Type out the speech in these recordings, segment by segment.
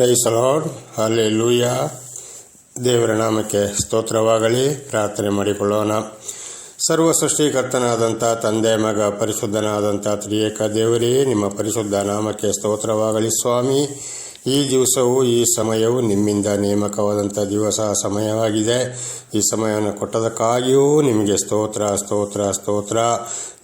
Price lord ಲೂಯ ದೇವರ ನಾಮಕ್ಕೆ ಸ್ತೋತ್ರವಾಗಲಿ. ಪ್ರಾರ್ಥನೆ ಮಾಡಿಕೊಳ್ಳೋಣ. ಸರ್ವ ಸೃಷ್ಟಿಕರ್ತನಾದಂಥ ತಂದೆ, ಮಗ, ಪರಿಶುದ್ಧನಾದಂಥ ತ್ರಿಯೇಕ ದೇವರೇ, ನಿಮ್ಮ ಪರಿಶುದ್ಧ ನಾಮಕ್ಕೆ ಸ್ತೋತ್ರವಾಗಲಿ ಸ್ವಾಮಿ. ಈ ದಿವಸವು, ಈ ಸಮಯವು ನಿಮ್ಮಿಂದ ನೇಮಕವಾದಂಥ ದಿವಸ, ಸಮಯವಾಗಿದೆ. ಈ ಸಮಯವನ್ನು ಕೊಟ್ಟದಕ್ಕಾಗಿಯೂ ನಿಮಗೆ ಸ್ತೋತ್ರ ಸ್ತೋತ್ರ ಸ್ತೋತ್ರ.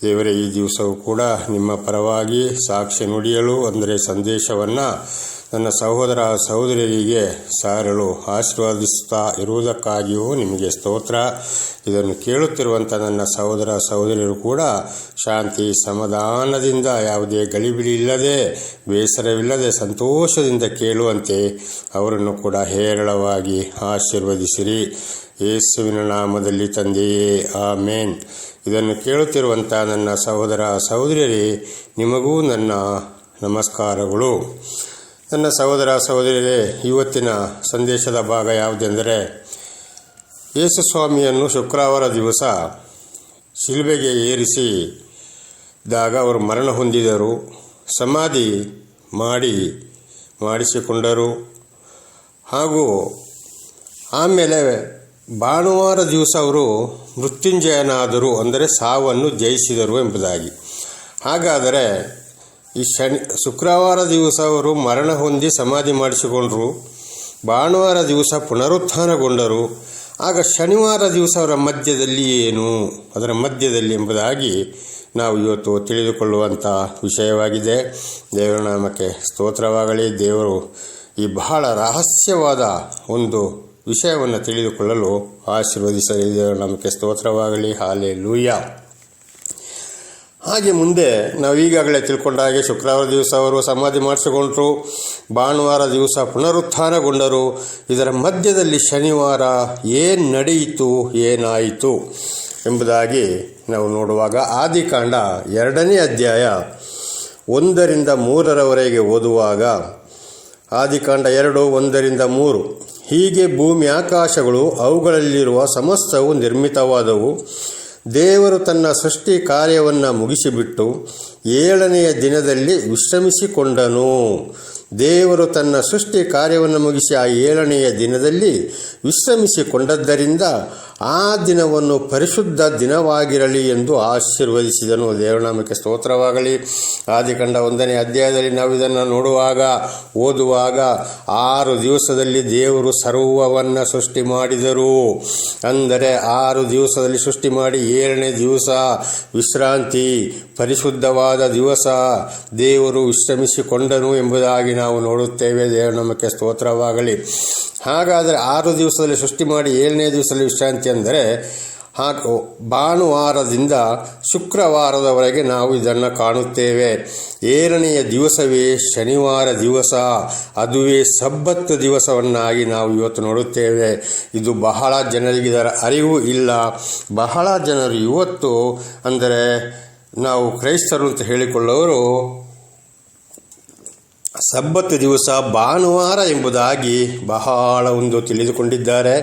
ದೇವರೇ, ಈ ದಿವಸವೂ ಕೂಡ ನಿಮ್ಮ ಪರವಾಗಿ ಸಾಕ್ಷಿ ನುಡಿಯಲು, ಅಂದರೆ ಸಂದೇಶವನ್ನು ನನ್ನ ಸಹೋದರ ಸಹೋದರಿಯರಿಗೆ ಸಾರಲು ಆಶೀರ್ವಾದಿಸುತ್ತಾ ಇರುವುದಕ್ಕಾಗಿಯೂ ನಿಮಗೆ ಸ್ತೋತ್ರ. ಇದನ್ನು ಕೇಳುತ್ತಿರುವಂಥ ನನ್ನ ಸಹೋದರ ಸಹೋದರಿಯರು ಕೂಡ ಶಾಂತಿ, ಸಮಾಧಾನದಿಂದ ಯಾವುದೇ ಗಲಿಬಿಲಿ ಇಲ್ಲದೆ, ಬೇಸರವಿಲ್ಲದೆ, ಸಂತೋಷದಿಂದ ಕೇಳುವಂತೆ ಅವರನ್ನು ಕೂಡ ಹೇರಳವಾಗಿ ಆಶೀರ್ವದಿಸಿರಿ. ಯೇಸುವಿನ ನಾಮದಲ್ಲಿ ತಂದೆಯೇ, ಆಮೇನ್. ಇದನ್ನು ಕೇಳುತ್ತಿರುವಂಥ ನನ್ನ ಸಹೋದರ ಸಹೋದರಿಯರೇ, ನಿಮಗೂ ನನ್ನ ನಮಸ್ಕಾರಗಳು. ನನ್ನ ಸಹೋದರ ಸಹೋದರಿಯರೇ, ಇವತ್ತಿನ ಸಂದೇಶದ ಭಾಗ ಯಾವುದೆಂದರೆ, ಯೇಸುಸ್ವಾಮಿಯನ್ನು ಶುಕ್ರವಾರ ದಿವಸ ಶಿಲ್ಬೆಗೆ ಏರಿಸಿದಾಗ ಅವರು ಮರಣ ಹೊಂದಿದರು, ಸಮಾಧಿ ಮಾಡಿ, ಮಾಡಿಸಿಕೊಂಡರು. ಹಾಗೂ ಆಮೇಲೆ ಭಾನುವಾರ ದಿವಸ ಅವರು ಮೃತ್ಯುಂಜಯನಾದರು, ಅಂದರೆ ಸಾವನ್ನು ಜಯಿಸಿದರು ಎಂಬುದಾಗಿ. ಹಾಗಾದರೆ ಈ ಶನಿ, ಶುಕ್ರವಾರ ದಿವಸ ಅವರು ಮರಣ ಹೊಂದಿ ಸಮಾಧಿ ಮಾಡಿಸಿಕೊಂಡರು. ಭಾನುವಾರ ದಿವಸ ಪುನರುತ್ಥಾನಗೊಂಡರು. ಆಗ ಶನಿವಾರ ದಿವಸ ಅವರ ಮಧ್ಯದಲ್ಲಿ ಏನು, ಅದರ ಮಧ್ಯದಲ್ಲಿ ಎಂಬುದಾಗಿ ನಾವು ಇವತ್ತು ತಿಳಿದುಕೊಳ್ಳುವಂಥ ವಿಷಯವಾಗಿದೆ. ದೇವರ ನಾಮಕ್ಕೆ ಸ್ತೋತ್ರವಾಗಲಿ. ದೇವರು ಈ ಬಹಳ ರಹಸ್ಯವಾದ ಒಂದು ವಿಷಯವನ್ನು ತಿಳಿದುಕೊಳ್ಳಲು ಆಶೀರ್ವದಿಸಲಿ. ದೇವರ ನಾಮಕ್ಕೆ ಸ್ತೋತ್ರವಾಗಲಿ. ಹಾಲೆ ಲೂಯ್ಯ ಹಾಗೆ ಮುಂದೆ ನಾವು ಈಗಾಗಲೇ ತಿಳ್ಕೊಂಡ ಹಾಗೆ ಶುಕ್ರವಾರ ದಿವಸ ಅವರು ಸಮಾಧಿ ಮಾಡಿಸಿಕೊಂಡರು, ಭಾನುವಾರ ದಿವಸ ಪುನರುತ್ಥಾನಗೊಂಡರು, ಇದರ ಮಧ್ಯದಲ್ಲಿ ಶನಿವಾರ ಏನು ನಡೆಯಿತು, ಏನಾಯಿತು ಎಂಬುದಾಗಿ ನಾವು ನೋಡುವಾಗ ಆದಿಕಾಂಡ ಎರಡನೇ ಅಧ್ಯಾಯ ಒಂದರಿಂದ ಮೂರರವರೆಗೆ ಓದುವಾಗ ಆದಿಕಾಂಡ ಎರಡು ಒಂದರಿಂದ ಮೂರು. ಹೀಗೆ ಭೂಮಿ ಆಕಾಶಗಳು ಅವುಗಳಲ್ಲಿರುವ ಸಮಸ್ತವು ನಿರ್ಮಿತವಾದವು. ದೇವರು ತನ್ನ ಸೃಷ್ಟಿ ಕಾರ್ಯವನ್ನು ಮುಗಿಸಿಬಿಟ್ಟು ಏಳನೆಯ ದಿನದಲ್ಲಿ ವಿಶ್ರಮಿಸಿಕೊಂಡನು. ದೇವರು ತನ್ನ ಸೃಷ್ಟಿ ಕಾರ್ಯವನ್ನು ಮುಗಿಸಿ ಆ ಏಳನೆಯ ದಿನದಲ್ಲಿ ವಿಶ್ರಮಿಸಿಕೊಂಡದ್ದರಿಂದ ಆ ದಿನವನ್ನು ಪರಿಶುದ್ಧ ದಿನವಾಗಿರಲಿ ಎಂದು ಆಶೀರ್ವದಿಸಿದನು. ದೇವನಾಮಕ್ಕೆ ಸ್ತೋತ್ರವಾಗಲಿ. ಆದಿಕಂಡ ಒಂದನೇ ಅಧ್ಯಾಯದಲ್ಲಿ ನಾವು ಇದನ್ನು ನೋಡುವಾಗ, ಓದುವಾಗ, ಆರು ದಿವಸದಲ್ಲಿ ದೇವರು ಸರ್ವವನ್ನು ಸೃಷ್ಟಿ ಮಾಡಿದರು. ಅಂದರೆ ಆರು ದಿವಸದಲ್ಲಿ ಸೃಷ್ಟಿ ಮಾಡಿ, ಏಳನೇ ದಿವಸ ವಿಶ್ರಾಂತಿ, ಪರಿಶುದ್ಧವಾದ ದಿವಸ ದೇವರು ವಿಶ್ರಮಿಸಿಕೊಂಡನು ಎಂಬುದಾಗಿ ನಾವು ನೋಡುತ್ತೇವೆ. ದೇವನಾಮಕ್ಕೆ ಸ್ತೋತ್ರವಾಗಲಿ. ಹಾಗಾದರೆ ಆರು ದಿವಸದಲ್ಲಿ ಸೃಷ್ಟಿ ಮಾಡಿ, ಏಳನೇ ದಿವಸದಲ್ಲಿ ವಿಶ್ರಾಂತಿ ಅಂದರೆ ಹಾಗೂ ಭಾನುವಾರದಿಂದ ಶುಕ್ರವಾರದವರೆಗೆ ನಾವು ಇದನ್ನು ಕಾಣುತ್ತೇವೆ. ಏಳನೆಯ ದಿವಸವೇ ಶನಿವಾರ ದಿವಸ. ಅದುವೇ ಸಬ್ಬತ್ತು ದಿವಸವನ್ನಾಗಿ ನಾವು ಇವತ್ತು ನೋಡುತ್ತೇವೆ. ಇದು ಬಹಳ ಜನರಿಗೆ ಇದರ ಅರಿವು ಇಲ್ಲ. ಬಹಳ ಜನರು ಇವತ್ತು, ಅಂದರೆ ನಾವು ಕ್ರೈಸ್ತರು ಅಂತ ಹೇಳಿಕೊಳ್ಳೋರು ಸಬ್ಬತ್ತು ದಿವಸ ಭಾನುವಾರ ಎಂಬುದಾಗಿ ಬಹಳ ಒಂದು ತಿಳಿದುಕೊಂಡಿದ್ದಾರೆ.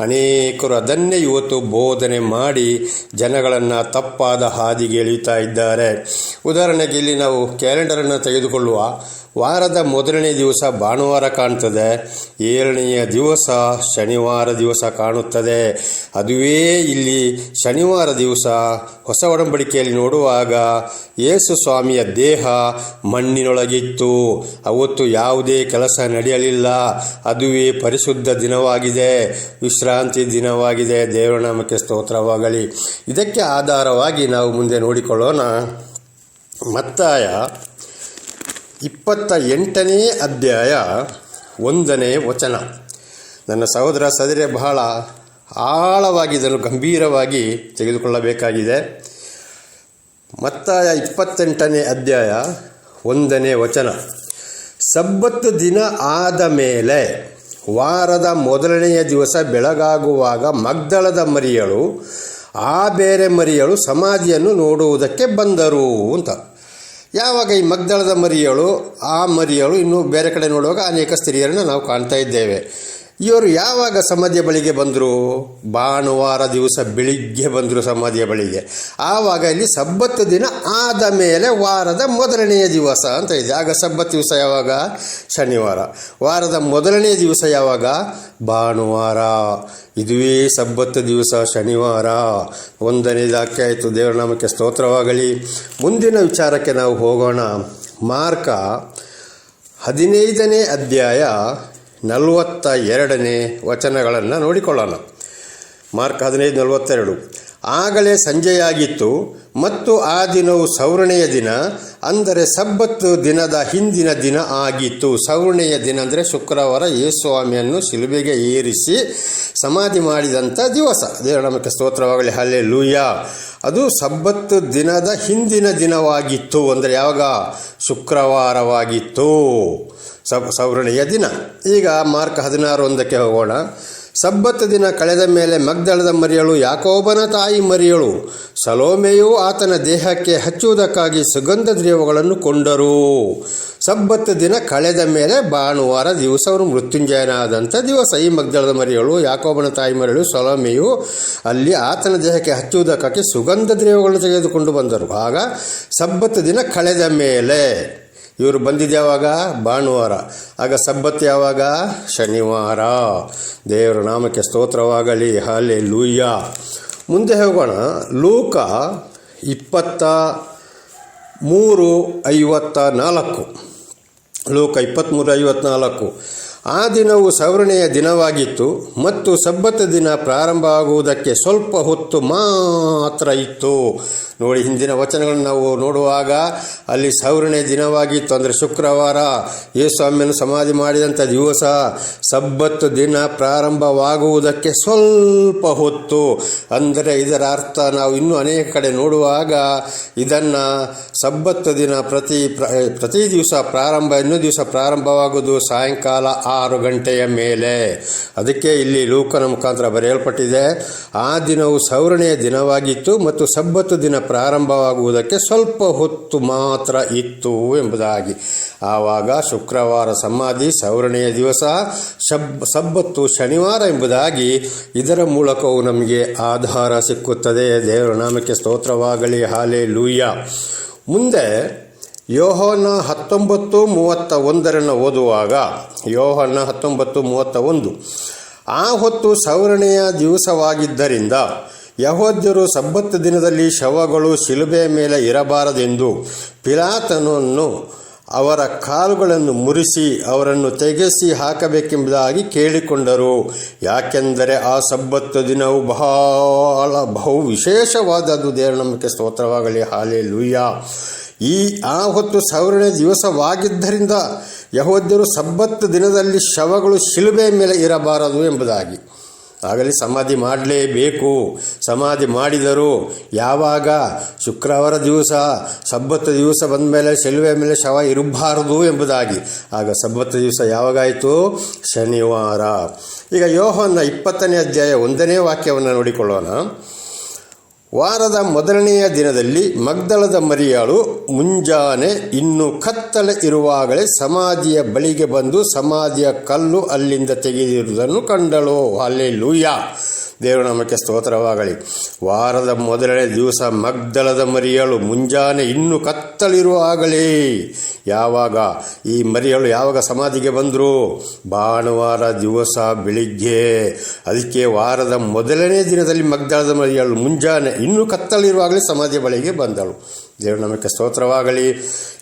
ಅನೇಕರು ಅದನ್ನೇ ಇವತ್ತು ಬೋಧನೆ ಮಾಡಿ ಜನಗಳನ್ನು ತಪ್ಪಾದ ಹಾದಿಗೆ ಎಳೆಯುತ್ತಾ ಇದ್ದಾರೆ. ಉದಾಹರಣೆಗೆ ಇಲ್ಲಿ ನಾವು ಕ್ಯಾಲೆಂಡರನ್ನು ತೆಗೆದುಕೊಳ್ಳುವ ವಾರದ ಮೊದಲನೇ ದಿವಸ ಭಾನುವಾರ ಕಾಣ್ತದೆ. ಏಳನೆಯ ದಿವಸ ಶನಿವಾರ ದಿವಸ ಕಾಣುತ್ತದೆ. ಅದುವೇ ಇಲ್ಲಿ ಶನಿವಾರ ದಿವಸ ಹೊಸ ಒಡಂಬಡಿಕೆಯಲ್ಲಿ ನೋಡುವಾಗ ಯೇಸು ಸ್ವಾಮಿಯ ದೇಹ ಮಣ್ಣಿನೊಳಗಿತ್ತು. ಅವತ್ತು ಯಾವುದೇ ಕೆಲಸ ನಡೆಯಲಿಲ್ಲ. ಅದುವೇ ಪರಿಶುದ್ಧ ದಿನವಾಗಿದೆ. ವಿಶ್ರಾಂತಿ ದಿನವಾಗಿದೆ. ದೇವರನಾಮಕ್ಕೆ ಸ್ತೋತ್ರವಾಗಲಿ. ಇದಕ್ಕೆ ಆಧಾರವಾಗಿ ನಾವು ಮುಂದೆ ನೋಡಿಕೊಳ್ಳೋಣ. ಮತ್ತಾಯ ಇಪ್ಪತ್ತ ಎಂಟನೇ ಅಧ್ಯಾಯ ಒಂದನೇ ವಚನ. ನನ್ನ ಸಹೋದರ ಸದರೆ ಬಹಳ ಆಳವಾಗಿ ಇದನ್ನು ಗಂಭೀರವಾಗಿ ತೆಗೆದುಕೊಳ್ಳಬೇಕಾಗಿದೆ. ಮತ್ತಾಯ ಇಪ್ಪತ್ತೆಂಟನೇ ಅಧ್ಯಾಯ ಒಂದನೇ ವಚನ. ಸಬ್ಬತ್ತು ದಿನ ಆದ ಮೇಲೆ ವಾರದ ಮೊದಲನೆಯ ದಿವಸ ಬೆಳಗಾಗುವಾಗ ಮಗ್ದಳದ ಮರಿಯಳು ಆ ಬೇರೆ ಮರಿಯಳು ಸಮಾಧಿಯನ್ನು ನೋಡುವುದಕ್ಕೆ ಬಂದರು ಅಂತ. ಯಾವಾಗ ಈ ಮಗ್ದಳದ ಮರಿಯಳು, ಆ ಮರಿಯಳು ಇನ್ನು ಬೇರೆ ಕಡೆ ನೋಡುವಾಗ ಅನೇಕ ಸ್ತ್ರೀಯರನ್ನು ನಾವು ಕಾಣ್ತಾ ಇದ್ದೇವೆ. ಇವರು ಯಾವಾಗ ಸಮಾಧಿಯ ಬಳಿಗೆ ಬಂದರು? ಭಾನುವಾರ ದಿವಸ ಬೆಳಿಗ್ಗೆ ಬಂದರು ಸಮಾಧಿಯ ಬಳಿಗೆ. ಆವಾಗ ಇಲ್ಲಿ ಸಬ್ಬತ್ತು ದಿನ ಆದ ಮೇಲೆ ವಾರದ ಮೊದಲನೆಯ ದಿವಸ ಅಂತ ಇದೆ. ಆಗ ಸಬ್ಬತ್ತು ದಿವಸ ಯಾವಾಗ? ಶನಿವಾರ. ವಾರದ ಮೊದಲನೆಯ ದಿವಸ ಯಾವಾಗ? ಭಾನುವಾರ. ಇದುವೇ ಸಬ್ಬತ್ತು ದಿವಸ ಶನಿವಾರ. ಒಂದನೇ ವಾಕ್ಯ ಆಯಿತು. ದೇವರ ನಾಮಕ್ಕೆ ಸ್ತೋತ್ರವಾಗಲಿ. ಮುಂದಿನ ವಿಚಾರಕ್ಕೆ ನಾವು ಹೋಗೋಣ. ಮಾರ್ಕ ಹದಿನೈದನೇ ಅಧ್ಯಾಯ ನಲವತ್ತ ಎರಡನೇ ವಚನಗಳನ್ನು ನೋಡಿಕೊಳ್ಳೋಣ. ಮಾರ್ಕ್ ಹದಿನೈದು ನಲವತ್ತೆರಡು. ಆಗಲೇ ಸಂಜೆಯಾಗಿತ್ತು, ಮತ್ತು ಆ ದಿನವು ಸೌರಣೆಯ ದಿನ, ಅಂದರೆ ಸಬ್ಬತ್ತು ದಿನದ ಹಿಂದಿನ ದಿನ ಆಗಿತ್ತು. ಸೌರಣೆಯ ದಿನ ಅಂದರೆ ಶುಕ್ರವಾರ ಯೇಸ್ವಾಮಿಯನ್ನು ಶಿಲುಬೆಗೆ ಏರಿಸಿ ಸಮಾಧಿ ಮಾಡಿದಂಥ ದಿವಸ. ದೇವರ ನಮಗೆ ಸ್ತೋತ್ರವಾಗಲಿ ಹಲ್ಲೆ ಲೂಯಾ ಅದು ಸಬ್ಬತ್ತು ದಿನದ ಹಿಂದಿನ ದಿನವಾಗಿತ್ತು, ಅಂದರೆ ಯಾವಾಗ? ಶುಕ್ರವಾರವಾಗಿತ್ತು. ಸಬ್ ಸವರಣೆಯ ದಿನ. ಈಗ ಮಾರ್ಕ್ ಹದಿನಾರು ಒಂದಕ್ಕೆ ಹೋಗೋಣ. ಸಬ್ಬತ್ತು ದಿನ ಕಳೆದ ಮೇಲೆ ಮಗ್ದಳದ ಮರಿಯಳು ಯಾಕೋಬನ ತಾಯಿ ಮರಿಯಳು. ಸಲೋಮೆಯು ಆತನ ದೇಹಕ್ಕೆ ಹಚ್ಚುವುದಕ್ಕಾಗಿ ಸುಗಂಧ ದ್ರವ್ಯಗಳನ್ನು ಕೊಂಡರು. ಸಬ್ಬತ್ತು ದಿನ ಕಳೆದ ಮೇಲೆ ಭಾನುವಾರ ದಿವಸ ಅವರು ಮೃತ್ಯುಂಜಯನಾದಂಥ ದಿವಸ. ಈ ಮಗ್ದಳದ ಮರಿಯಳು, ಯಾಕೋಬನ ತಾಯಿ ಮರಿಯಳು, ಸಲೋಮೆಯು ಅಲ್ಲಿ ಆತನ ದೇಹಕ್ಕೆ ಹಚ್ಚುವುದಕ್ಕಾಗಿ ಸುಗಂಧ ದ್ರವ್ಯಗಳನ್ನು ತೆಗೆದುಕೊಂಡು ಬಂದರು. ಆಗ ಸಬ್ಬತ್ತು ದಿನ ಕಳೆದ ಮೇಲೆ ಇವರು ಬಂದಿದ್ದು ಯಾವಾಗ? ಭಾನುವಾರ. ಆಗ ಸಬ್ಬತ್ ಯಾವಾಗ? ಶನಿವಾರ. ದೇವರ ನಾಮಕ್ಕೆ ಸ್ತೋತ್ರವಾಗಲಿ. ಹಾಲೆ ಲೂಯ್ಯ ಮುಂದೆ ಹೋಗೋಣ. ಲೂಕ ಇಪ್ಪತ್ತ ಮೂರು ಐವತ್ತ ನಾಲ್ಕು. ಲೋಕ ಇಪ್ಪತ್ತ್ಮೂರು ಐವತ್ನಾಲ್ಕು. ಆ ದಿನವು ಸವರಣೆಯ ದಿನವಾಗಿತ್ತು ಮತ್ತು ಸಬ್ಬತ್ತ ದಿನ ಪ್ರಾರಂಭ ಆಗುವುದಕ್ಕೆ ಸ್ವಲ್ಪ ಹೊತ್ತು ಮಾತ್ರ ಇತ್ತು. ನೋಡಿ, ಹಿಂದಿನ ವಚನಗಳನ್ನು ನಾವು ನೋಡುವಾಗ ಅಲ್ಲಿ ಸೌರನೇ ದಿನವಾಗಿತ್ತು ಅಂದರೆ ಶುಕ್ರವಾರ. ಯೇಸ್ವಾಮಿಯನ್ನು ಸಮಾಧಿ ಮಾಡಿದಂಥ ದಿವಸ ಸಬ್ಬತ್ತು ದಿನ ಪ್ರಾರಂಭವಾಗುವುದಕ್ಕೆ ಸ್ವಲ್ಪ ಹೊತ್ತು. ಅಂದರೆ ಇದರ ಅರ್ಥ ನಾವು ಇನ್ನೂ ಅನೇಕ ಕಡೆ ನೋಡುವಾಗ ಇದನ್ನು ಸಬ್ಬತ್ತು ದಿನ ಪ್ರತಿ ಪ್ರತಿ ದಿವಸ ಪ್ರಾರಂಭ, ಇನ್ನೂ ದಿವಸ ಪ್ರಾರಂಭವಾಗುವುದು ಸಾಯಂಕಾಲ ಆರು ಗಂಟೆಯ ಮೇಲೆ. ಅದಕ್ಕೆ ಇಲ್ಲಿ ಲೂಕನ ಮುಖಾಂತರ ಬರೆಯಲ್ಪಟ್ಟಿದೆ. ಆ ದಿನವು ಸೌರಣೆಯ ದಿನವಾಗಿತ್ತು ಮತ್ತು ಸಬ್ಬತ್ತು ದಿನ ಪ್ರಾರಂಭವಾಗುವುದಕ್ಕೆ ಸ್ವಲ್ಪ ಹೊತ್ತು ಮಾತ್ರ ಇತ್ತು ಎಂಬುದಾಗಿ. ಆವಾಗ ಶುಕ್ರವಾರ ಸಮಾಧಿ, ಸವರಣೆಯ ದಿವಸ, ಶಬ್, ಸಬ್ಬತ್ತು ಶನಿವಾರ ಎಂಬುದಾಗಿ ಇದರ ಮೂಲಕವು ನಮಗೆ ಆಧಾರ ಸಿಕ್ಕುತ್ತದೆ. ದೇವರ ನಾಮಕ್ಕೆ ಸ್ತೋತ್ರವಾಗಲಿ ಹಾಲೆ ಲೂಯ್ಯ ಮುಂದೆ ಯೋಹನ ಹತ್ತೊಂಬತ್ತು ಮೂವತ್ತ ಒಂದರನ್ನು ಓದುವಾಗ, ಯೋಹನ ಹತ್ತೊಂಬತ್ತು ಮೂವತ್ತ ಒಂದು. ಆ ಹೊತ್ತು ಸವರಣೆಯ ದಿವಸವಾಗಿದ್ದರಿಂದ ಯಹೋದ್ಯರು ಸಬ್ಬತ್ತು ದಿನದಲ್ಲಿ ಶವಗಳು ಶಿಲುಬೆಯ ಮೇಲೆ ಇರಬಾರದೆಂದು ಪಿಲಾತನನ್ನು ಅವರ ಕಾಲುಗಳನ್ನು ಮುರಿಸಿ ಅವರನ್ನು ತೆಗೆಸಿ ಹಾಕಬೇಕೆಂಬುದಾಗಿ ಕೇಳಿಕೊಂಡರು. ಯಾಕೆಂದರೆ ಆ ಸಬ್ಬತ್ತು ದಿನವು ಬಹಳ ಬಹು ವಿಶೇಷವಾದದ್ದು. ದೇವರ ನಂಬಿಕೆ ಸ್ತೋತ್ರವಾಗಲಿ. ಹಾಲೆ ಲೂಯ್ಯ ಈ ಆ ಹೊತ್ತು ಸಾವಿರನೇ ದಿವಸವಾಗಿದ್ದರಿಂದ ಯಹೋದ್ಯರು ಸಬ್ಬತ್ತು ದಿನದಲ್ಲಿ ಶವಗಳು ಶಿಲುಬೆ ಮೇಲೆ ಇರಬಾರದು ಎಂಬುದಾಗಿ. ಆಗಲಿ ಸಮಾಧಿ ಮಾಡಲೇಬೇಕು. ಸಮಾಧಿ ಮಾಡಿದರು ಯಾವಾಗ ಶುಕ್ರವಾರ ದಿವಸ ಸಬ್ಬತ್ತು ದಿವಸ ಬಂದ ಮೇಲೆ ಶೆಲುವೆ ಮೇಲೆ ಶವ ಇರಬಾರದು ಎಂಬುದಾಗಿ. ಆಗ ಸಬ್ಬತ್ತು ದಿವಸ ಯಾವಾಗಾಯಿತು? ಶನಿವಾರ. ಈಗ ಯೋಹನ ಇಪ್ಪತ್ತನೇ ಅಧ್ಯಾಯ ಒಂದನೇ ವಾಕ್ಯವನ್ನು ನೋಡಿಕೊಳ್ಳೋಣ. ವಾರದ ಮೊದಲನೆಯ ದಿನದಲ್ಲಿ ಮಗ್ದಳದ ಮರಿಯಾಳು ಮುಂಜಾನೆ ಇನ್ನು ಕತ್ತಲೆ ಇರುವಾಗಲೇ ಸಮಾಧಿಯ ಬಳಿಗೆ ಬಂದು ಸಮಾಧಿಯ ಕಲ್ಲು ಅಲ್ಲಿಂದ ತೆಗೆದಿರುವುದನ್ನು ಕಂಡಳು. ಅಲ್ಲೇ ಲೂಯ ದೇವರ ನಮಗೆ ಸ್ತೋತ್ರವಾಗಲಿ. ವಾರದ ಮೊದಲನೇ ದಿವಸ ಮಗ್ದಲದ ಮರಿಯಳು ಮುಂಜಾನೆ ಇನ್ನು ಕತ್ತಲಿರುವಾಗಲೇ ಯಾವಾಗ ಈ ಮರಿಯಳು ಯಾವಾಗ ಸಮಾಧಿಗೆ ಬಂದರು? ಭಾನುವಾರ ದಿವಸ ಬೆಳಿಗ್ಗೆ. ಅದಕ್ಕೆ ವಾರದ ಮೊದಲನೇ ದಿನದಲ್ಲಿ ಮಗ್ದಳದ ಮರಿಯಳು ಮುಂಜಾನೆ ಇನ್ನೂ ಕತ್ತಲಿರುವಾಗಲೇ ಸಮಾಧಿ ಬಳಿಗೆ ಬಂದಳು. ದೇವರ ನಮಗೆ ಸ್ತೋತ್ರವಾಗಲಿ.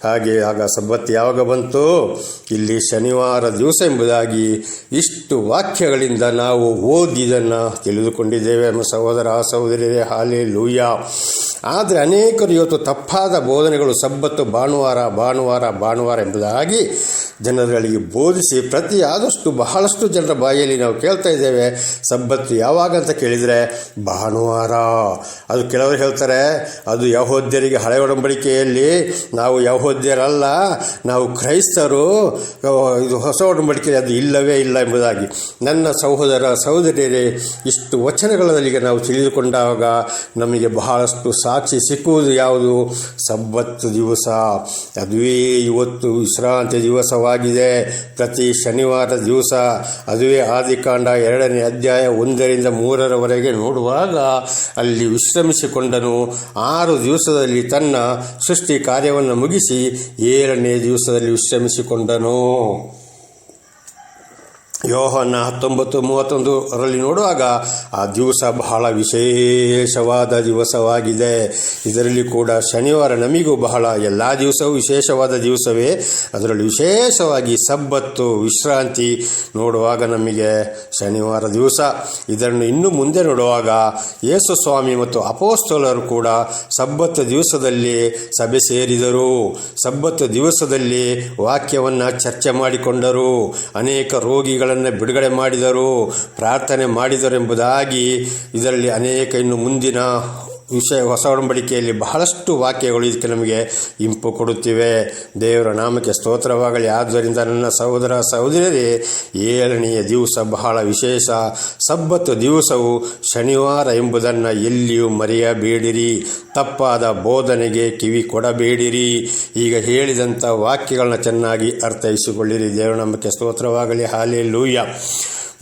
ಹಾಗೆ ಆಗ ಸಬ್ಬತ್ತು ಯಾವಾಗ ಬಂತು? ಇಲ್ಲಿ ಶನಿವಾರ ದಿವಸ ಎಂಬುದಾಗಿ ಇಷ್ಟು ವಾಕ್ಯಗಳಿಂದ ನಾವು ಓದಿದನ್ನು ತಿಳಿದುಕೊಂಡಿದ್ದೇವೆ ನಮ್ಮ ಸಹೋದರ ಸಹೋದರಿಯರೇ ಹಾಲಿ ಲೂಯ್ಯ ಆದರೆ ಅನೇಕರು ಇವತ್ತು ತಪ್ಪಾದ ಬೋಧನೆಗಳು, ಸಬ್ಬತ್ತು ಭಾನುವಾರ ಭಾನುವಾರ ಭಾನುವಾರ ಎಂಬುದಾಗಿ ಜನರಲ್ಲಿ ಬೋಧಿಸಿ ಪ್ರತಿ ಆದಷ್ಟು ಬಹಳಷ್ಟು ಜನರ ಬಾಯಲ್ಲಿ ನಾವು ಕೇಳ್ತಾ ಇದ್ದೇವೆ. ಸಬ್ಬತ್ತು ಯಾವಾಗ ಅಂತ ಕೇಳಿದರೆ, ಭಾನುವಾರ. ಅದು ಕೆಲವರು ಹೇಳ್ತಾರೆ, ಅದು ಯಹೋದ್ಯರಿಗೆ ಹಳೆ ಒಡಂಬಡಿಕೆಯಲ್ಲಿ, ನಾವು ಯಹೋದ್ಯರಲ್ಲ, ನಾವು ಕ್ರೈಸ್ತರು ಇದು ಹೊಸ ಒಡಂಬಡಿಕೆ ಅದು ಇಲ್ಲವೇ ಇಲ್ಲ ಎಂಬುದಾಗಿ. ನನ್ನ ಸಹೋದರ, ಸಹೋದರಿಯರೇ, ಇಷ್ಟು ವಚನಗಳಲ್ಲಿಗೆ ನಾವು ತಿಳಿದುಕೊಂಡಾಗ ನಮಗೆ ಬಹಳಷ್ಟು ಸಾಕ್ಷಿ ಸಿಕ್ಕುವುದು ಯಾವುದು? ಸಬ್ಬತ್ತು ದಿವಸ. ಅದುವೇ ಇವತ್ತು ವಿಶ್ರಾಂತಿ ದಿವಸವಾಗಿದೆ. ಪ್ರತಿ ಶನಿವಾರ ದಿವಸ ಅದುವೇ ಆದಿಕಾಂಡ ಎರಡನೇ ಅಧ್ಯಾಯ ಒಂದರಿಂದ ಮೂರರವರೆಗೆ ನೋಡುವಾಗ ಅಲ್ಲಿ ವಿಶ್ರಮಿಸಿಕೊಂಡನು. ಆರು ದಿವಸದಲ್ಲಿ ತನ್ನ ಸೃಷ್ಟಿ ಕಾರ್ಯವನ್ನು ಮುಗಿಸಿ ಏಳನೇ ದಿವಸದಲ್ಲಿ ವಿಶ್ರಮಿಸಿಕೊಂಡನು. ಯೋಹನ ಹತ್ತೊಂಬತ್ತು ಮೂವತ್ತೊಂದು ರಲ್ಲಿ ನೋಡುವಾಗ ಆ ದಿವಸ ಬಹಳ ವಿಶೇಷವಾದ ದಿವಸವಾಗಿದೆ. ಇದರಲ್ಲಿ ಕೂಡ ಶನಿವಾರ ನಮಿಗೂ ಬಹಳ ಎಲ್ಲ ದಿವಸವೂ ವಿಶೇಷವಾದ ದಿವಸವೇ. ಅದರಲ್ಲಿ ವಿಶೇಷವಾಗಿ ಸಬ್ಬತ್ತು, ವಿಶ್ರಾಂತಿ ನೋಡುವಾಗ ನಮಗೆ ಶನಿವಾರ ದಿವಸ. ಇದನ್ನು ಇನ್ನು ಮುಂದೆ ನೋಡುವಾಗ ಯೇಸು ಸ್ವಾಮಿ ಮತ್ತು ಅಪೋಸ್ತೋಲರು ಕೂಡ ಸಬ್ಬತ್ತು ದಿವಸದಲ್ಲಿ ಸಭೆ ಸೇರಿದರು. ಸಬ್ಬತ್ತು ದಿವಸದಲ್ಲಿ ವಾಕ್ಯವನ್ನು ಚರ್ಚೆ ಮಾಡಿಕೊಂಡರು. ಅನೇಕ ರೋಗಿಗಳ ಬಿಡುಗಡೆ ಮಾಡಿದರು ಪ್ರಾರ್ಥನೆ ಮಾಡಿದರೆಂಬುದಾಗಿ ಇದರಲ್ಲಿ ಅನೇಕ ಇನ್ನು ಮುಂದಿನ ವಿಷಯ, ಹೊಸ ಒಡಂಬಡಿಕೆಯಲ್ಲಿ ಬಹಳಷ್ಟು ವಾಕ್ಯಗಳು ಇದಕ್ಕೆ ನಮಗೆ ಇಂಪು ಕೊಡುತ್ತಿವೆ. ದೇವರ ನಾಮಕ್ಕೆ ಸ್ತೋತ್ರವಾಗಲಿ. ಆದ್ದರಿಂದ ನನ್ನ ಸಹೋದರ ಸಹೋದರಿಯರೇ, ಏಳನೆಯ ದಿವಸ ಬಹಳ ವಿಶೇಷ. ಸಬ್ಬತ್ತು ದಿವಸವು ಶನಿವಾರ ಎಂಬುದನ್ನು ಎಲ್ಲಿಯೂ ಮರೆಯಬೇಡಿರಿ. ತಪ್ಪಾದ ಬೋಧನೆಗೆ ಕಿವಿ ಕೊಡಬೇಡಿರಿ. ಈಗ ಹೇಳಿದಂಥ ವಾಕ್ಯಗಳನ್ನ ಚೆನ್ನಾಗಿ ಅರ್ಥೈಸಿಕೊಳ್ಳಿರಿ. ದೇವರ ನಾಮಕ್ಕೆ ಸ್ತೋತ್ರವಾಗಲಿ. ಹಾಲಿ ಲೂಯ್ಯ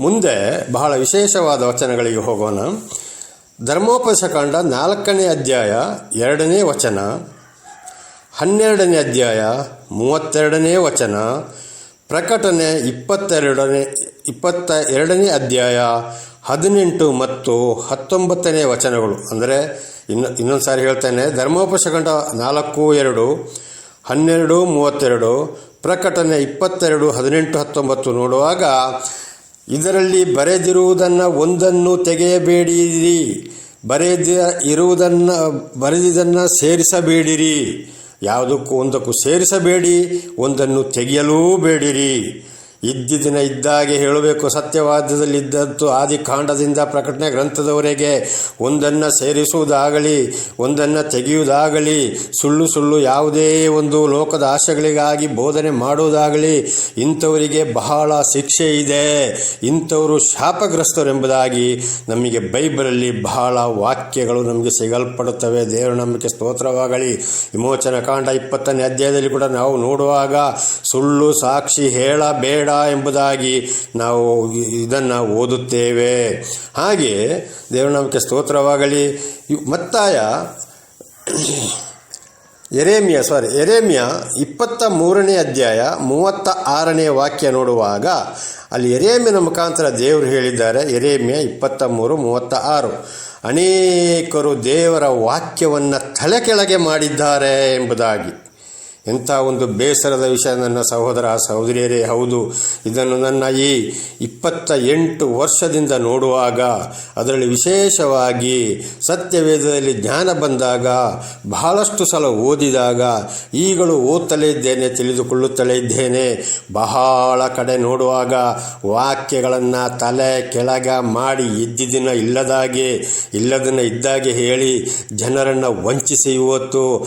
ಮುಂದೆ ಬಹಳ ವಿಶೇಷವಾದ ವಚನಗಳಿಗೆ ಹೋಗೋಣ. ಧರ್ಮೋಪದೇಶಕಾಂಡ ನಾಲ್ಕನೇ ಅಧ್ಯಾಯ ಎರಡನೇ ವಚನ, ಹನ್ನೆರಡನೇ ಅಧ್ಯಾಯ ಮೂವತ್ತೆರಡನೇ ವಚನ ಪ್ರಕಟಣೆ ಇಪ್ಪತ್ತೆರಡನೇ ಇಪ್ಪತ್ತ ಎರಡನೇ ಅಧ್ಯಾಯ ಹದಿನೆಂಟು ಮತ್ತು ಹತ್ತೊಂಬತ್ತನೇ ವಚನಗಳು. ಅಂದರೆ ಇನ್ನು, ಇನ್ನೊಂದು ಸಾರಿ ಹೇಳ್ತೇನೆ. ಧರ್ಮೋಪದೇಶಕಾಂಡ ನಾಲ್ಕು, ಎರಡು, ಹನ್ನೆರಡು, ಮೂವತ್ತೆರಡು ಪ್ರಕಟಣೆ ಇಪ್ಪತ್ತೆರಡು, ಹದಿನೆಂಟು, ಹತ್ತೊಂಬತ್ತು ನೋಡುವಾಗ ಇದರಲ್ಲಿ ಬರೆದಿರುವುದನ್ನು ಒಂದನ್ನು ತೆಗೆಯಬೇಡಿರಿ ಬರೆದ ಇರುವುದನ್ನು ಬರೆದಿದ್ದನ್ನು ಸೇರಿಸಬೇಡಿರಿ. ಯಾವುದಕ್ಕೂ ಒಂದಕ್ಕೂ ಸೇರಿಸಬೇಡಿ ಒಂದನ್ನು ತೆಗೆಯಲೂ ಬೇಡಿರಿ. ಇದ್ದಿದ್ದಿನ ಇದ್ದಾಗೆ ಹೇಳಬೇಕು, ಸತ್ಯವಾದದಲ್ಲಿದ್ದದ್ದು ಆದಿಕಾಂಡದಿಂದ ಪ್ರಕಟಣೆ ಗ್ರಂಥದವರೆಗೆ ಒಂದನ್ನು ಸೇರಿಸುವುದಾಗಲಿ, ಒಂದನ್ನು ತೆಗೆಯುವುದಾಗಲಿ, ಸುಳ್ಳು ಸುಳ್ಳು ಯಾವುದೇ ಒಂದು ಲೋಕದ ಆಶೆಗಳಿಗಾಗಿ ಬೋಧನೆ ಮಾಡುವುದಾಗಲಿ, ಇಂಥವರಿಗೆ ಬಹಳ ಶಿಕ್ಷೆ ಇದೆ. ಇಂಥವರು ಶಾಪಗ್ರಸ್ತರೆಂಬುದಾಗಿ ನಮಗೆ ಬೈಬಲಲ್ಲಿ ಬಹಳ ವಾಕ್ಯಗಳು ನಮಗೆ ಸಿಗಲ್ಪಡುತ್ತವೆ. ದೇವರ ನಂಬಿಕೆ ಸ್ತೋತ್ರವಾಗಲಿ. ವಿಮೋಚನ ಕಾಂಡ ಇಪ್ಪತ್ತನೇ ಅಧ್ಯಾಯದಲ್ಲಿ ಕೂಡ ನಾವು ನೋಡುವಾಗ ಸುಳ್ಳು ಸಾಕ್ಷಿ ಹೇಳಬೇಡ ಎಂಬುದಾಗಿ ನಾವು ಇದನ್ನು ಓದುತ್ತೇವೆ. ಹಾಗೆ ದೇವರ ನಂಬಿಕೆ ಸ್ತೋತ್ರವಾಗಲಿ ಮತ್ತಾಯ ಎರೇಮಿಯ ಸಾರಿ ಎರೇಮಿಯ ಇಪ್ಪತ್ತ ಮೂರನೇ ಅಧ್ಯಾಯ ಮೂವತ್ತ ಆರನೇ ವಾಕ್ಯ ನೋಡುವಾಗ ಅಲ್ಲಿ ಎರೇಮಿಯನ ಮುಖಾಂತರ ದೇವರು ಹೇಳಿದ್ದಾರೆ. ಎರೇಮಿಯ ಇಪ್ಪತ್ತ ಮೂರು, ಮೂವತ್ತ ಆರು. ಅನೇಕರು ದೇವರ ವಾಕ್ಯವನ್ನು ತಲೆ ಕೆಳಗೆ ಮಾಡಿದ್ದಾರೆ ಎಂಬುದಾಗಿ. ಎಂಥ ಒಂದು ಬೇಸರದ ವಿಷಯ ನನ್ನ ಸಹೋದರ ಸಹೋದರಿಯರೇ, ಹೌದು. ಇದನ್ನು ನನ್ನ ಈ ಇಪ್ಪತ್ತ ಎಂಟು ವರ್ಷದಿಂದ ನೋಡುವಾಗ, ಅದರಲ್ಲಿ ವಿಶೇಷವಾಗಿ ಸತ್ಯವೇದದಲ್ಲಿ ಜ್ಞಾನ ಬಂದಾಗ, ಬಹಳಷ್ಟು ಸಲ ಓದಿದಾಗ, ಈಗಲೂ ಓದ್ತಲೇ ಇದ್ದೇನೆ, ತಿಳಿದುಕೊಳ್ಳುತ್ತಲೇ ಇದ್ದೇನೆ. ಬಹಳ ಕಡೆ ನೋಡುವಾಗ ವಾಕ್ಯಗಳನ್ನು ತಲೆ ಕೆಳಗ ಮಾಡಿ ಇದ್ದಿದ್ದಿನ ಇಲ್ಲದಾಗೆ, ಇಲ್ಲದನ್ನ ಇದ್ದಾಗೆ ಹೇಳಿ ಜನರನ್ನು ವಂಚಿಸಿ ಇವತ್ತು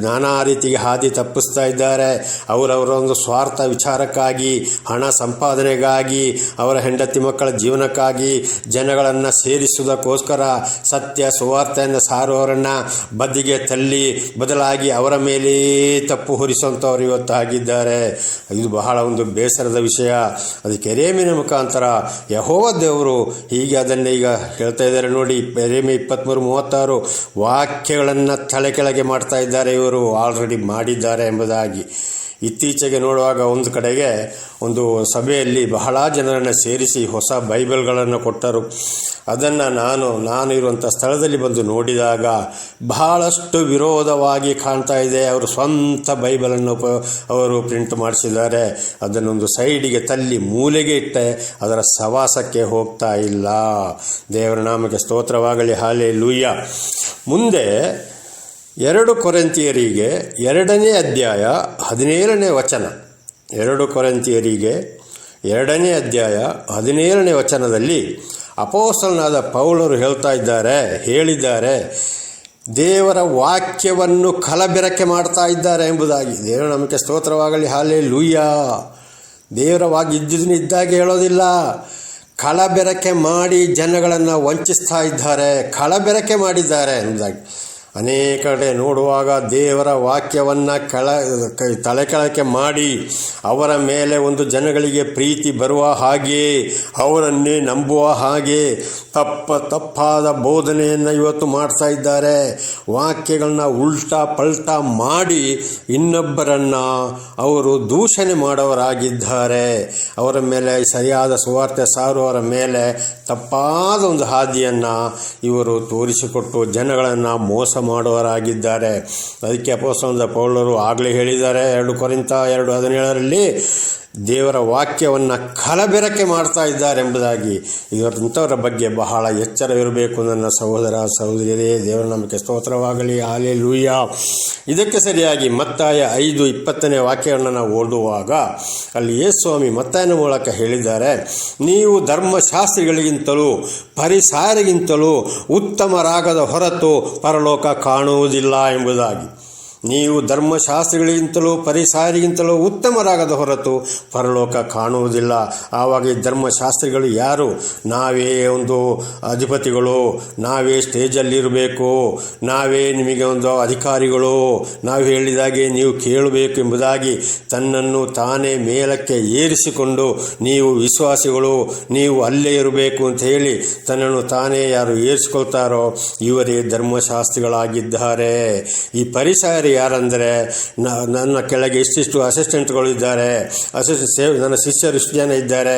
ನಾನಾ ರೀತಿಗೆ ಹಾದಿ ತಪ್ಪಿಸ್ತಾ ಇದ್ದಾರೆ. ಅವರವರ ಒಂದು ಸ್ವಾರ್ಥ ವಿಚಾರಕ್ಕಾಗಿ, ಹಣ ಸಂಪಾದನೆಗಾಗಿ, ಅವರ ಹೆಂಡತಿ ಮಕ್ಕಳ ಜೀವನಕ್ಕಾಗಿ ಜನಗಳನ್ನು ಸೇರಿಸುವುದಕ್ಕೋಸ್ಕರ ಸತ್ಯ ಸುವಾರ್ತೆಯನ್ನು ಸಾರುವವರನ್ನು ಬದಿಗೆ ತಳ್ಳಿ, ಬದಲಾಗಿ ಅವರ ಮೇಲೆ ತಪ್ಪು ಹೊರಿಸುವಂಥವ್ರು ಇವತ್ತು ಆಗಿದ್ದಾರೆ. ಇದು ಬಹಳ ಒಂದು ಬೇಸರದ ವಿಷಯ. ಅದಕ್ಕೆ ಎರೇಮಿನ ಮುಖಾಂತರ ಯಹೋವ ದೇವರು ಹೀಗೆ ಅದನ್ನು ಈಗ ಹೇಳ್ತಾ ಇದ್ದಾರೆ ನೋಡಿ, ಎರೇಮಿ ಇಪ್ಪತ್ತ್ಮೂರು ಮೂವತ್ತಾರು ವಾಕ್ಯಗಳನ್ನು ತಲೆ ಕೆಳಗೆ ಮಾಡ್ತಾ ಇದ್ದಾರೆ ಇವರು. ಆಲ್ರೆಡಿ ಮಾಡಿದ್ದಾರೆ. ಎಂಬುದಾಗಿ. ಇತ್ತೀಚೆಗೆ ನೋಡುವಾಗ ಒಂದು ಕಡೆಗೆ ಒಂದು ಸಭೆಯಲ್ಲಿ ಬಹಳ ಜನರನ್ನು ಸೇರಿಸಿ ಹೊಸ ಬೈಬಲ್ಗಳನ್ನು ಕೊಟ್ಟರು. ಅದನ್ನು ನಾನು ನಾನು ಇರುವಂಥ ಸ್ಥಳದಲ್ಲಿ ಬಂದು ನೋಡಿದಾಗ ಬಹಳಷ್ಟು ವಿರೋಧವಾಗಿ ಕಾಣ್ತಾ ಇದೆ. ಅವರು ಸ್ವಂತ ಬೈಬಲನ್ನು ಅವರು ಪ್ರಿಂಟ್ ಮಾಡಿಸಿದ್ದಾರೆ. ಅದನ್ನೊಂದು ಸೈಡಿಗೆ ತಲ್ಲಿ ಮೂಲೆಗೆ ಇಟ್ಟೆ. ಅದರ ಸವಾಸಕ್ಕೆ ಹೋಗ್ತಾ ಇಲ್ಲ. ದೇವರ ನಾಮಕ್ಕೆ ಸ್ತೋತ್ರವಾಗಲಿ. ಹಾಲೆ ಲೂಯ್ಯ ಮುಂದೆ ಎರಡು ಕೊರಂತಿಯರಿಗೆ ಎರಡನೇ ಅಧ್ಯಾಯ ಹದಿನೇಳನೇ ವಚನ. ಎರಡು ಕೊರಂತಿಯರಿಗೆ ಎರಡನೇ ಅಧ್ಯಾಯ ಹದಿನೇಳನೇ ವಚನದಲ್ಲಿ ಅಪೋಸಲನಾದ ಪೌಲರು ಹೇಳ್ತಾ ಇದ್ದಾರೆ, ಹೇಳಿದ್ದಾರೆ, ದೇವರ ವಾಕ್ಯವನ್ನು ಕಲಬೆರಕೆ ಮಾಡ್ತಾ ಇದ್ದಾರೆ ಎಂಬುದಾಗಿ. ದೇವರ ನಮಗೆ ಸ್ತೋತ್ರವಾಗಲಿ ಹಾಲೇ ಲೂಯ್ಯ ದೇವರ ವಾಕ್ಯ ಇದ್ದಿದ್ದನ್ನು ಇದ್ದಾಗೆ ಹೇಳೋದಿಲ್ಲ. ಕಳಬೆರಕೆ ಮಾಡಿ ಜನಗಳನ್ನು ವಂಚಿಸ್ತಾ ಇದ್ದಾರೆ ಕಳಬೆರಕೆ ಮಾಡಿದ್ದಾರೆ ಎಂಬುದಾಗಿ. ಅನೇಕ ಕಡೆ ನೋಡುವಾಗ ದೇವರ ವಾಕ್ಯವನ್ನು ಕಳ ತಲೆಕೆಳಕೆ ಮಾಡಿ ಅವರ ಮೇಲೆ ಒಂದು ಜನಗಳಿಗೆ ಪ್ರೀತಿ ಬರುವ ಹಾಗೆ, ಅವರನ್ನೇ ನಂಬುವ ಹಾಗೆ, ತಪ್ಪ ತಪ್ಪಾದ ಬೋಧನೆಯನ್ನು ಇವತ್ತು ಮಾಡ್ತಾ ಇದ್ದಾರೆ. ವಾಕ್ಯಗಳನ್ನ ಉಲ್ಟಾ ಪಲ್ಟಾ ಮಾಡಿ ಇನ್ನೊಬ್ಬರನ್ನು ಅವರು ದೂಷಣೆ ಮಾಡೋರಾಗಿದ್ದಾರೆ ಅವರ ಮೇಲೆ ಸರಿಯಾದ ಸುವಾರ್ತೆ ಸಾರುವವರ ಮೇಲೆ ತಪ್ಪಾದ ಒಂದು ಹಾದಿಯನ್ನು ಇವರು ತೋರಿಸಿಕೊಟ್ಟು ಜನಗಳನ್ನು ಮೋಸ ಮಾಡುವವರಾಗಿದ್ದಾರೆ. ಅದಕ್ಕೆ ಅಪೋಸ್ತನದ ಪೌಲರು ಆಗಲೇ ಹೇಳಿದ್ದಾರೆ. ಎರಡು ಕೊರಿಂತ ಎರಡು ಹದಿನೇಳರಲ್ಲಿ ದೇವರ ವಾಕ್ಯವನ್ನು ಕಲಬೆರಕೆ ಮಾಡ್ತಾ ಇದ್ದಾರೆಂಬುದಾಗಿ ಇವರಂಥವರ ಬಗ್ಗೆ ಬಹಳ ಎಚ್ಚರವಿರಬೇಕು ನನ್ನ ಸಹೋದರ ಸಹೋದರಿಯರೇ, ದೇವರ ನಮಗೆ ಸ್ತೋತ್ರವಾಗಲಿ ಆಲೆ ಲೂಯ್ಯ ಇದಕ್ಕೆ ಸರಿಯಾಗಿ ಮತ್ತಾಯ ಐದು ಇಪ್ಪತ್ತನೇ ವಾಕ್ಯವನ್ನು ನಾವು ಓದುವಾಗ ಅಲ್ಲಿ ಯೇಸ್ವಾಮಿ ಮತ್ತಾಯನ ಮೂಲಕ ಹೇಳಿದ್ದಾರೆ, ನೀವು ಧರ್ಮಶಾಸ್ತ್ರಿಗಳಿಗಿಂತಲೂ ಪರಿಸಾರಿಗಿಂತಲೂ ಉತ್ತಮರಾಗದ ಹೊರತು ಪರಲೋಕ ಕಾಣುವುದಿಲ್ಲ ಎಂಬುದಾಗಿ. ನೀವು ಧರ್ಮಶಾಸ್ತ್ರಿಗಳಿಗಿಂತಲೂ ಪರಿಸಾರಿಗಿಂತಲೂ ಉತ್ತಮರಾಗದ ಹೊರತು ಪರಲೋಕ ಕಾಣುವುದಿಲ್ಲ. ಆವಾಗ ಈ ಧರ್ಮಶಾಸ್ತ್ರಿಗಳು ಯಾರು? ನಾವೇ ಒಂದು ಅಧಿಪತಿಗಳು. ನಾವೇ ಸ್ಟೇಜಲ್ಲಿರಬೇಕು. ನಾವೇ ನಿಮಗೆ ಒಂದು ಅಧಿಕಾರಿಗಳು. ನಾವು ಹೇಳಿದಾಗೆ ನೀವು ಕೇಳಬೇಕು ಎಂಬುದಾಗಿ ತನ್ನನ್ನು ತಾನೇ ಮೇಲಕ್ಕೆ ಏರಿಸಿಕೊಂಡು ನೀವು ವಿಶ್ವಾಸಿಗಳು, ನೀವು ಅಲ್ಲೇ ಇರಬೇಕು ಅಂತ ಹೇಳಿ ತನ್ನನ್ನು ತಾನೇ ಯಾರು ಏರಿಸಿಕೊಳ್ತಾರೋ ಇವರೇ ಧರ್ಮಶಾಸ್ತ್ರಿಗಳಾಗಿದ್ದಾರೆ. ಈ ಪರಿಸಾರಿ ಯಾರಂದರೆ ನನ್ನ ಕೆಳಗೆ ಇಷ್ಟಿಷ್ಟು ಅಸಿಸ್ಟೆಂಟ್ಗಳು ಇದ್ದಾರೆ ಅಸಿಸ್ಟೆಂಟ್ ಸೇವ್, ನನ್ನ ಶಿಷ್ಯರು ಇಷ್ಟು ಜನ ಇದ್ದಾರೆ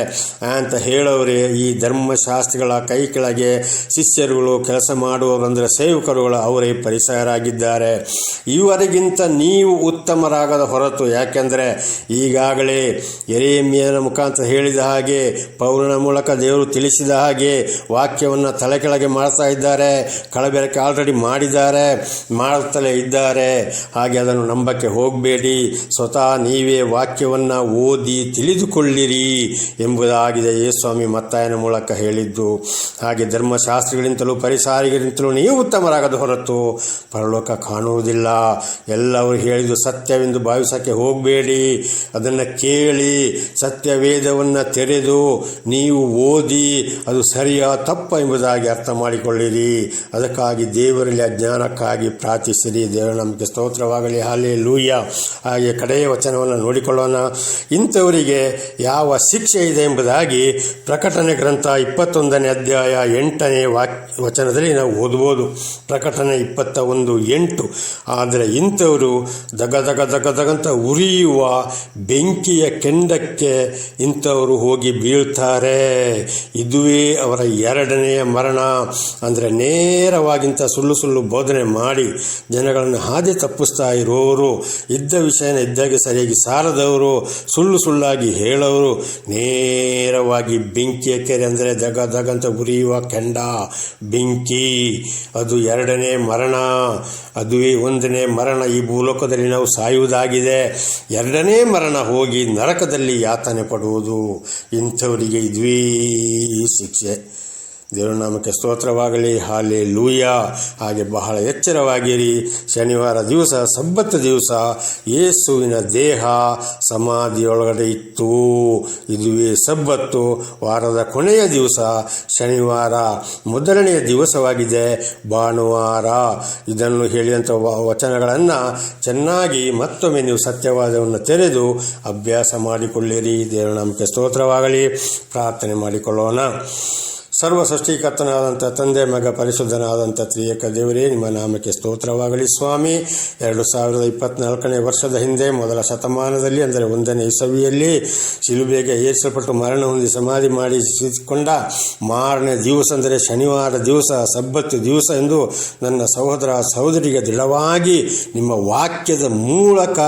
ಅಂತ ಹೇಳೋರೇ ಈ ಧರ್ಮಶಾಸ್ತ್ರಗಳ ಕೈ ಕೆಳಗೆ ಶಿಷ್ಯರುಗಳು ಕೆಲಸ ಮಾಡುವವರು ಅಂದರೆ ಸೇವಕರುಗಳು ಅವರೇ ಪರಿಸರಾಗಿದ್ದಾರೆ ಇವರಿಗಿಂತ ನೀವು ಉತ್ತಮರಾಗದ ಹೊರತು ಯಾಕೆಂದರೆ, ಈಗಾಗಲೇ ಎರೆಯಮ್ಮಿಯನ ಮುಖಾಂತರ ಹೇಳಿದ ಹಾಗೆ, ಪೌರನ ಮೂಲಕ ದೇವರು ತಿಳಿಸಿದ ಹಾಗೆ ವಾಕ್ಯವನ್ನು ತಲೆ ಕೆಳಗೆ ಮಾಡ್ತಾ ಇದ್ದಾರೆ, ಕಳಬೆರಕೆ ಆಲ್ರೆಡಿ ಮಾಡಿದ್ದಾರೆ ಮಾಡುತ್ತಲೇ ಇದ್ದಾರೆ. ಹಾಗೆ ಅದನ್ನು ನಂಬಕ್ಕೆ ಹೋಗಬೇಡಿ. ಸ್ವತಃ ನೀವೇ ವಾಕ್ಯವನ್ನು ಓದಿ ತಿಳಿದುಕೊಳ್ಳಿರಿ ಎಂಬುದಾಗಿದೆ ಯೇಸ್ವಾಮಿ ಮತ್ತಾಯನ ಮೂಲಕ ಹೇಳಿದ್ದು. ಹಾಗೆ ಧರ್ಮಶಾಸ್ತ್ರಿಗಳಿಂತಲೂ ಪರಿಸಾರಿಗಿಂತಲೂ ನೀವು ಉತ್ತಮರಾಗದ ಹೊರತು ಪರಲೋಕ ಕಾಣುವುದಿಲ್ಲ. ಎಲ್ಲವರು ಹೇಳಿದ್ದು ಸತ್ಯವೆಂದು ಭಾವಿಸೋಕ್ಕೆ ಹೋಗಬೇಡಿ. ಅದನ್ನು ಕೇಳಿ ಸತ್ಯವೇದವನ್ನು ತೆರೆದು ನೀವು ಓದಿ ಅದು ಸರಿಯಾ ತಪ್ಪ ಎಂಬುದಾಗಿ ಅರ್ಥ ಮಾಡಿಕೊಳ್ಳಿರಿ. ಅದಕ್ಕಾಗಿ ದೇವರಲ್ಲಿ ಅಜ್ಞಾನಕ್ಕಾಗಿ ಪ್ರಾರ್ಥಿಸಿರಿ. ದೇವರ ನಮಗೆ ಸ್ತೋತ್ರವಾಗಲಿ ಹಾಲೆ ಲೂಯ್ಯ ಹಾಗೆ ಕಡೆಯ ವಚನವನ್ನು ನೋಡಿಕೊಳ್ಳೋಣ. ಇಂಥವರಿಗೆ ಯಾವ ಶಿಕ್ಷೆ ಇದೆ ಎಂಬುದಾಗಿ ಪ್ರಕಟಣೆ ಗ್ರಂಥ ಇಪ್ಪತ್ತೊಂದನೇ ಅಧ್ಯಾಯ ಎಂಟನೇ ವಾಕ್, ವಚನದಲ್ಲಿ ನಾವು ಓದ್ಬೋದು. ಪ್ರಕಟಣೆ ಇಪ್ಪತ್ತ ಒಂದು ಎಂಟು. ಆದರೆ ಇಂಥವರು ದಗ ದಗ ದಗ ದಗಂತ ಉರಿಯುವ ಬೆಂಕಿಯ ಕೆಂಡಕ್ಕೆ ಇಂಥವರು ಹೋಗಿ ಬೀಳ್ತಾರೆ. ಇದುವೇ ಅವರ ಎರಡನೆಯ ಮರಣ. ಅಂದರೆ ನೇರವಾಗಿಂತ ಸುಳ್ಳು ಸುಳ್ಳು ಬೋಧನೆ ಮಾಡಿ ಜನಗಳನ್ನು ಹಾದಿ ತಪ್ಪಿಸ್ತಾ ಇರೋರು, ಇದ್ದ ವಿಷಯನ ಇದ್ದಾಗೆ ಸರಿಯಾಗಿ ಸಾರದವರು, ಸುಳ್ಳು ಸುಳ್ಳಾಗಿ ಹೇಳೋರು, ನೇರವಾಗಿ ಬೆಂಕಿ ಕೆರೆ ಅಂದರೆ ದಗ ದಗಂತ ಉರಿಯುವ ಕೆಂಡ, ಬೆಂಕಿ, ಅದು ಎರಡನೇ ಮರಣ, ಅದುವೇ ಒಂದನೇ ಮರಣ. ಈ ಭೂಲೋಕದಲ್ಲಿ ನಾವು ಸಾಯುವುದಾಗಿದೆ. ಎರಡನೇ ಮರಣ ಹೋಗಿ ನರಕದಲ್ಲಿ ಯಾತನೆ ಪಡುವುದು ಇಂಥವರಿಗೆ ಇದುವೇ ಶಿಕ್ಷೆ. ದೇವರ ನಾಮಕ್ಕೆ ಸ್ತೋತ್ರವಾಗಲಿ. ಹಾಲೆ ಲೂಯ ಹಾಗೆ ಬಹಳ ಎಚ್ಚರವಾಗಿರಿ. ಶನಿವಾರ ದಿವಸ ಸಬ್ಬತ್ತ ದಿವಸ ಯೇಸುವಿನ ದೇಹ ಸಮಾಧಿಯೊಳಗಡೆ ಇತ್ತು. ಇದುವೇ ಸಬ್ಬತ್ತು. ವಾರದ ಕೊನೆಯ ದಿವಸ ಶನಿವಾರ ಮೊದಲನೆಯ ದಿವಸವಾಗಿದೆ. ಭಾನುವಾರ. ಇದನ್ನು ಹೇಳಿದಂಥ ವಚನಗಳನ್ನು ಚೆನ್ನಾಗಿ ಮತ್ತೊಮ್ಮೆ ನೀವು ಸತ್ಯವಾದವನ್ನು ತೆರೆದು ಅಭ್ಯಾಸ ಮಾಡಿಕೊಳ್ಳಿರಿ. ದೇವರ ನಾಮಕ್ಕೆ ಸ್ತೋತ್ರವಾಗಲಿ. ಪ್ರಾರ್ಥನೆ ಮಾಡಿಕೊಳ್ಳೋಣ. ಸರ್ವ ಸೃಷ್ಟಿಕರ್ತನಾದಂಥ ತಂದೆ, ಮಗ, ಪರಿಶುದ್ಧನಾದಂಥ ತ್ರಿಯೇಕ ದೇವರೇ ನಿಮ್ಮ ನಾಮಕ್ಕೆ ಸ್ತೋತ್ರವಾಗಲಿ. ಸ್ವಾಮಿ, ಎರಡು ಸಾವಿರದ ಇಪ್ಪತ್ನಾಲ್ಕನೇ ವರ್ಷದ ಹಿಂದೆ ಮೊದಲ ಶತಮಾನದಲ್ಲಿ, ಅಂದರೆ ಒಂದನೇ ಇಸವಿಯಲ್ಲಿ, ಶಿಲುಬೆಗೆ ಏರಿಸಲ್ಪಟ್ಟು ಮರಣ ಹೊಂದಿ ಸಮಾಧಿ ಮಾಡಿ ಕೊಂಡ ಮಾರನೇ ದಿವಸ, ಅಂದರೆ ಶನಿವಾರ ದಿವಸ ಸಬ್ಬತ್ತು ದಿವಸ ಎಂದು ನನ್ನ ಸಹೋದರ ಸಹೋದರಿಗೆ ದೃಢವಾಗಿ ನಿಮ್ಮ ವಾಕ್ಯದ ಮೂಲಕ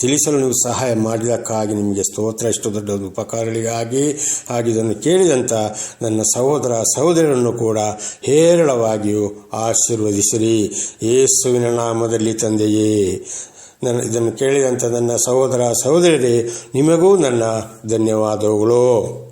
ತಿಳಿಸಲು ನೀವು ಸಹಾಯ ಮಾಡಿದಕ್ಕಾಗಿ ನಿಮಗೆ ಸ್ತೋತ್ರ. ಇಷ್ಟು ದೊಡ್ಡ ಉಪಕಾರಗಳಿಗಾಗಿ ಹಾಗೆ ಇದನ್ನು ಕೇಳಿದಂಥ ನನ್ನ ಸಹೋದರ ಸಹೋದರರನ್ನು ಕೂಡ ಹೇರಳವಾಗಿಯೂ ಆಶೀರ್ವದಿಸಿರಿ. ಯೇಸುವಿನ ನಾಮದಲ್ಲಿ ತಂದೆಯೇ, ನನ್ನ ಇದನ್ನು ಕೇಳಿದಂಥ ನನ್ನ ಸಹೋದರ ಸಹೋದರಿ ನಿಮಗೂ ನನ್ನ ಧನ್ಯವಾದಗಳು.